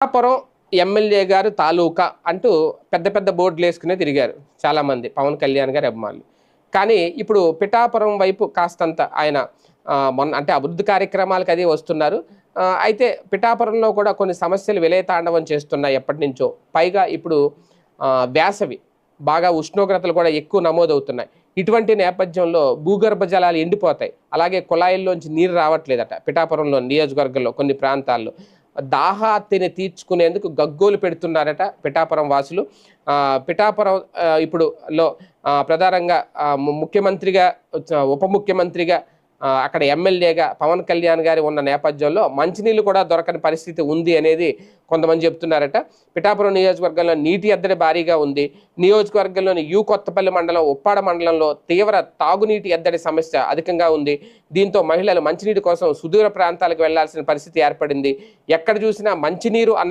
Pithapuram MLA గారు తాలూకా అంటూ పెద్ద పెద్ద బోర్డులు వేసుకునే తిరిగారు చాలామంది. పవన్ కళ్యాణ్ గారి అభిమానులు. కానీ ఇప్పుడు పిఠాపురం వైపు కాస్తంత ఆయన మొన్న అంటే అభివృద్ధి కార్యక్రమాలకు అది వస్తున్నారు. అయితే పిఠాపురంలో కూడా కొన్ని సమస్యలు విలయతాండవం చేస్తున్నాయి ఎప్పటి నుంచో. పైగా ఇప్పుడు వేసవి బాగా ఉష్ణోగ్రతలు కూడా ఎక్కువ నమోదవుతున్నాయి. ఇటువంటి నేపథ్యంలో భూగర్భ జలాలు ఎండిపోతాయి. అలాగే కుళాయిల్లోంచి నీరు రావట్లేదట. పిఠాపురంలో నియోజకవర్గంలో కొన్ని ప్రాంతాల్లో. దాహార్తిని తీర్చుకునేందుకు గగ్గోలు పెడుతున్నారట పిఠాపురం వాసులు. పిఠాపురం ఇప్పుడు లో ప్రధానంగా ముఖ్యమంత్రిగా ఉప ముఖ్యమంత్రిగా అక్కడ ఎమ్మెల్యేగా పవన్ కళ్యాణ్ గారి ఉన్న నేపథ్యంలో మంచినీళ్ళు కూడా దొరకని పరిస్థితి ఉంది అనేది కొంతమంది చెప్తున్నారట. పిఠాపురం నియోజకవర్గంలో నీటి ఎద్దడి భారీగా ఉంది. నియోజకవర్గంలోని యూ కొత్తపల్లి మండలం ఉప్పాడ మండలంలో తీవ్ర తాగునీటి ఎద్దడి సమస్య అధికంగా ఉంది. దీంతో మహిళలు మంచినీటి కోసం సుదూర ప్రాంతాలకు వెళ్ళాల్సిన పరిస్థితి ఏర్పడింది. ఎక్కడ చూసినా మంచినీరు అన్న